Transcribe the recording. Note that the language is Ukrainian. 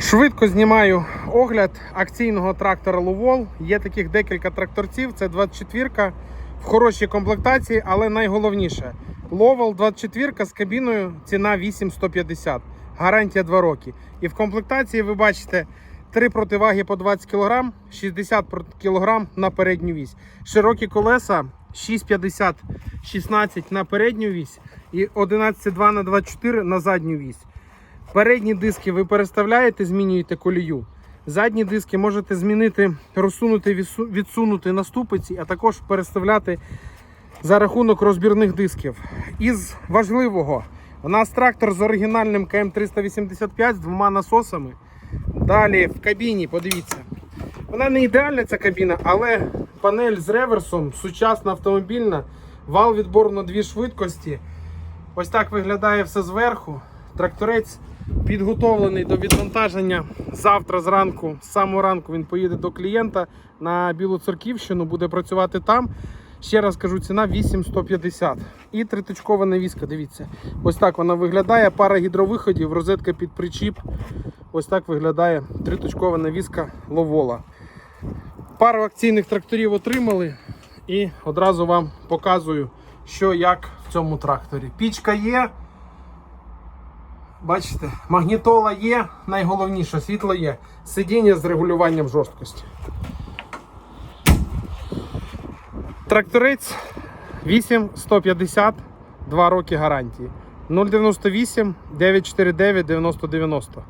Швидко знімаю огляд акційного трактора Лувол. Є таких декілька тракторців. Це 24-ка в хорошій комплектації, але найголовніше Ловел 24 з кабіною ціна 8150. Гарантія 2 роки. І в комплектації ви бачите три противаги по 20 кг, 60 кг на передню вісь. Широкі колеса 6,50 16 на передню вісь і 11,2 на 24 на задню вісь. Передні диски ви переставляєте, змінюєте колію. Задні диски можете змінити, розсунути, відсунути на ступиці, а також переставляти за рахунок розбірних дисків. Із важливого, у нас трактор з оригінальним КМ385 з двома насосами. Далі в кабіні, подивіться. Вона не ідеальна ця кабіна, але панель з реверсом, сучасна автомобільна, вал відбору на дві швидкості. Ось так виглядає все зверху. Тракторець підготовлений до відвантаження. Завтра зранку, з самого ранку, він поїде до клієнта на Білу Церківщину, буде працювати там. Ще раз кажу, ціна 8150. І триточкова навіска, дивіться. Ось так вона виглядає. Пара гідровиходів, розетка під причіп. Ось так виглядає триточкова навіска Ловола. Пару акційних тракторів отримали і одразу вам показую, що як в цьому тракторі. Пічка є. Бачите, магнітола є, найголовніше світло є. Сидіння з регулюванням жорсткості. Тракторець 8150, 2 роки гарантії. 098 949 9090.